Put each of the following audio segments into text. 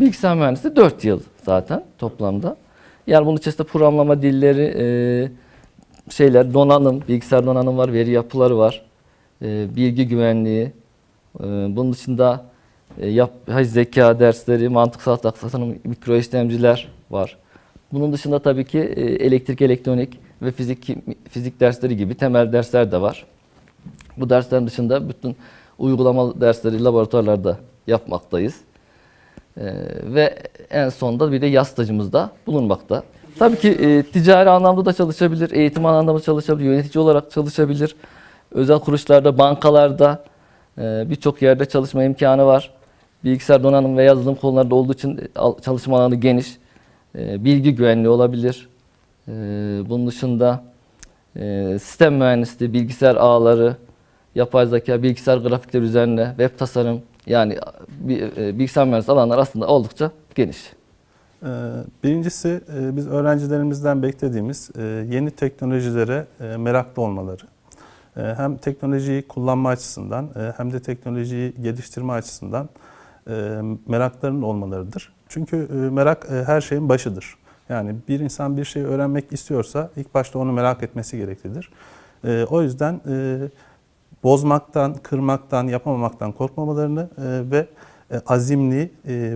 Bilgisayar mühendisliği 4 yıl zaten toplamda. Yani bunun içerisinde programlama dilleri, e, şeyler, donanım, bilgisayar donanım var, veri yapıları var, e, bilgi güvenliği. E, bunun dışında e, yapay zeka dersleri, mantıksal tasarım, mikro işlemciler var. Bunun dışında tabii ki e, elektrik, elektronik ve fizik fizik dersleri gibi temel dersler de var. Bu derslerin dışında bütün uygulamalı dersleri laboratuvarlarda yapmaktayız. Ee, ve en sonunda bir de yaz stajımız da bulunmakta. Tabii ki e, ticari anlamda da çalışabilir, eğitim anlamda da çalışabilir, yönetici olarak çalışabilir. Özel kuruluşlarda, bankalarda e, birçok yerde çalışma imkanı var. Bilgisayar donanım ve yazılım konularında olduğu için e, al- çalışma alanı geniş. E, bilgi güvenliği olabilir. E, bunun dışında e, sistem mühendisliği, bilgisayar ağları, yapay zeka, bilgisayar grafikler üzerine, web tasarım yani bir, e, bilgisayar mühendisliği alanlar aslında oldukça geniş. Ee, Birincisi e, biz öğrencilerimizden beklediğimiz e, yeni teknolojilere e, meraklı olmaları. E, Hem teknolojiyi kullanma açısından e, hem de teknolojiyi geliştirme açısından e, meraklarının olmalarıdır. Çünkü e, merak e, her şeyin başıdır. Yani bir insan bir şeyi öğrenmek istiyorsa ilk başta onu merak etmesi gereklidir. E, O yüzden e, bozmaktan, kırmaktan, yapamamaktan korkmamalarını e, ve e, azimli e,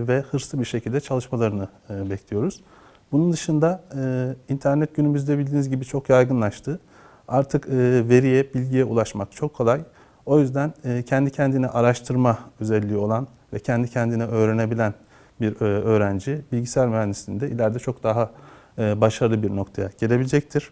ve hırslı bir şekilde çalışmalarını bekliyoruz. Bunun dışında internet günümüzde bildiğiniz gibi çok yaygınlaştı. Artık veriye, bilgiye ulaşmak çok kolay. O yüzden kendi kendine araştırma özelliği olan ve kendi kendine öğrenebilen bir öğrenci bilgisayar mühendisliğinde ileride çok daha başarılı bir noktaya gelebilecektir.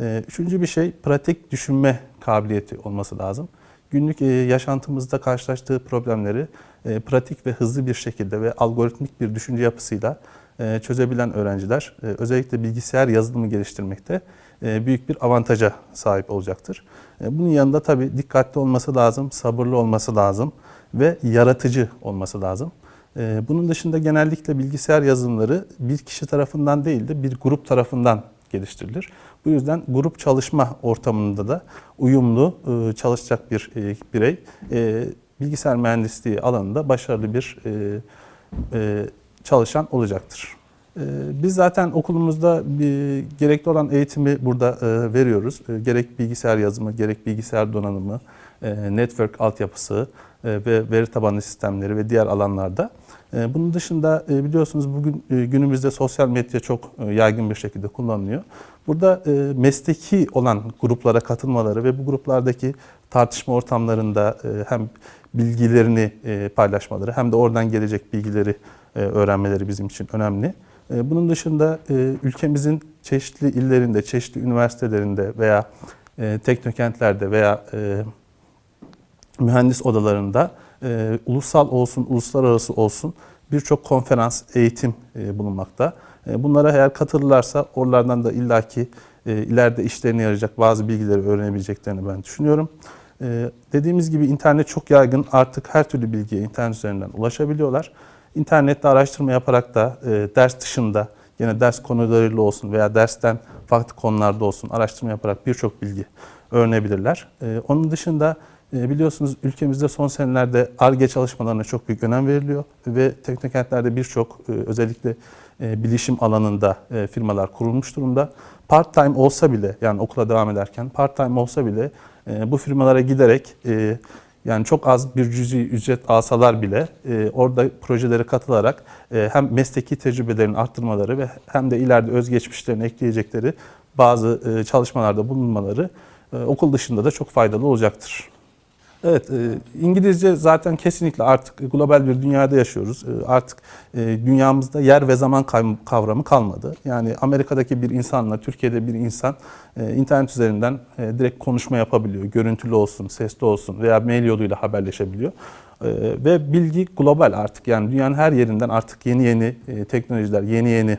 Üçüncü bir şey pratik düşünme kabiliyeti olması lazım. Günlük e, yaşantımızda karşılaştığı problemleri e, pratik ve hızlı bir şekilde ve algoritmik bir düşünce yapısıyla e, çözebilen öğrenciler özellikle bilgisayar yazılımı geliştirmekte büyük bir avantaja sahip olacaktır. Bunun yanında tabii dikkatli olması lazım, sabırlı olması lazım ve yaratıcı olması lazım. Bunun dışında genellikle bilgisayar yazılımları bir kişi tarafından değil de bir grup tarafından geliştirilir. Bu yüzden grup çalışma ortamında da uyumlu e, çalışacak bir e, birey e, bilgisayar mühendisliği alanında başarılı bir çalışan olacaktır. Biz zaten okulumuzda gerekli olan eğitimi burada veriyoruz. Gerek bilgisayar yazımı, gerek bilgisayar donanımı, network altyapısı ve veri tabanlı sistemleri ve diğer alanlarda. E, Bunun dışında e, biliyorsunuz bugün e, günümüzde sosyal medya çok e, yaygın bir şekilde kullanılıyor. Burada e, mesleki olan gruplara katılmaları ve bu gruplardaki tartışma ortamlarında e, hem bilgilerini e, paylaşmaları hem de oradan gelecek bilgileri e, öğrenmeleri bizim için önemli. E, Bunun dışında e, ülkemizin çeşitli illerinde, çeşitli üniversitelerinde veya e, teknokentlerde veya e, mühendis odalarında e, ulusal olsun, uluslararası olsun birçok konferans, eğitim e, bulunmakta. E, bunlara eğer katılırlarsa oralardan da illaki e, ileride işlerine yarayacak bazı bilgileri öğrenebileceklerini ben düşünüyorum. E, dediğimiz gibi internet çok yaygın. Artık her türlü bilgiye internet üzerinden ulaşabiliyorlar. İnternette araştırma yaparak da e, ders dışında yine ders konularıyla olsun veya dersten farklı konularda olsun araştırma yaparak birçok bilgi öğrenebilirler. E, onun dışında biliyorsunuz ülkemizde son senelerde ARGE çalışmalarına çok büyük önem veriliyor ve teknokentlerde birçok e, özellikle e, bilişim alanında e, firmalar kurulmuş durumda. Part time olsa bile yani okula devam ederken part time olsa bile e, bu firmalara giderek e, yani çok az bir cüzi ücret alsalar bile e, orada projelere katılarak e, hem mesleki tecrübelerini arttırmaları ve hem de ileride özgeçmişlerini ekleyecekleri bazı e, çalışmalarda bulunmaları e, okul dışında da çok faydalı olacaktır. Evet, e, İngilizce zaten kesinlikle artık global bir dünyada yaşıyoruz. E, artık e, dünyamızda yer ve zaman kav- kavramı kalmadı. Yani Amerika'daki bir insanla Türkiye'de bir insan e, internet üzerinden e, direkt konuşma yapabiliyor. Görüntülü olsun, sesli olsun veya mail yoluyla haberleşebiliyor. E, ve bilgi global artık. Yani dünyanın her yerinden artık yeni yeni e, teknolojiler, yeni yeni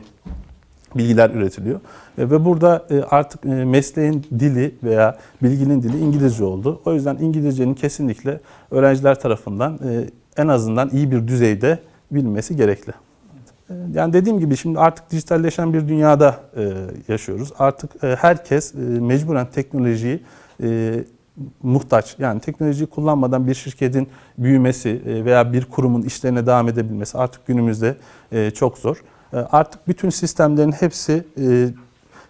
bilgiler üretiliyor. E, Ve burada e, artık e, mesleğin dili veya bilginin dili İngilizce oldu. O yüzden İngilizcenin kesinlikle öğrenciler tarafından e, en azından iyi bir düzeyde bilmesi gerekli. Yani dediğim gibi şimdi artık dijitalleşen bir dünyada yaşıyoruz. Artık herkes mecburen teknolojiyi muhtaç. Yani teknolojiyi kullanmadan bir şirketin büyümesi veya bir kurumun işlerine devam edebilmesi artık günümüzde çok zor. E, Artık bütün sistemlerin hepsi e,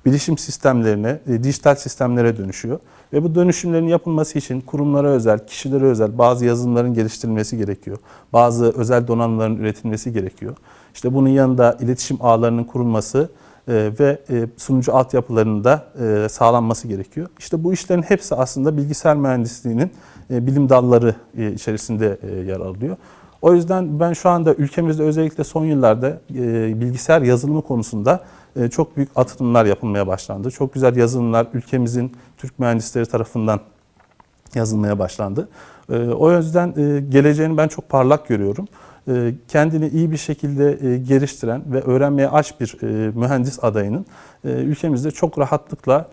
bilişim sistemlerine, e, dijital sistemlere dönüşüyor. Ve bu dönüşümlerin yapılması için kurumlara özel, kişilere özel bazı yazılımların geliştirilmesi gerekiyor. Bazı özel donanımların üretilmesi gerekiyor. İşte bunun yanında iletişim ağlarının kurulması e, ve sunucu altyapılarının da sağlanması gerekiyor. İşte bu işlerin hepsi aslında bilgisayar mühendisliğinin bilim dalları içerisinde yer alıyor. O yüzden ben şu anda ülkemizde özellikle son yıllarda e, bilgisayar yazılımı konusunda e, çok büyük atılımlar yapılmaya başlandı. Çok güzel yazılımlar ülkemizin Türk mühendisleri tarafından yazılmaya başlandı. E, O yüzden geleceğini ben çok parlak görüyorum. Kendini iyi bir şekilde geliştiren ve öğrenmeye aç bir mühendis adayının ülkemizde çok rahatlıkla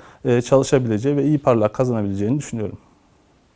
çalışabileceği ve iyi parlak kazanabileceğini düşünüyorum.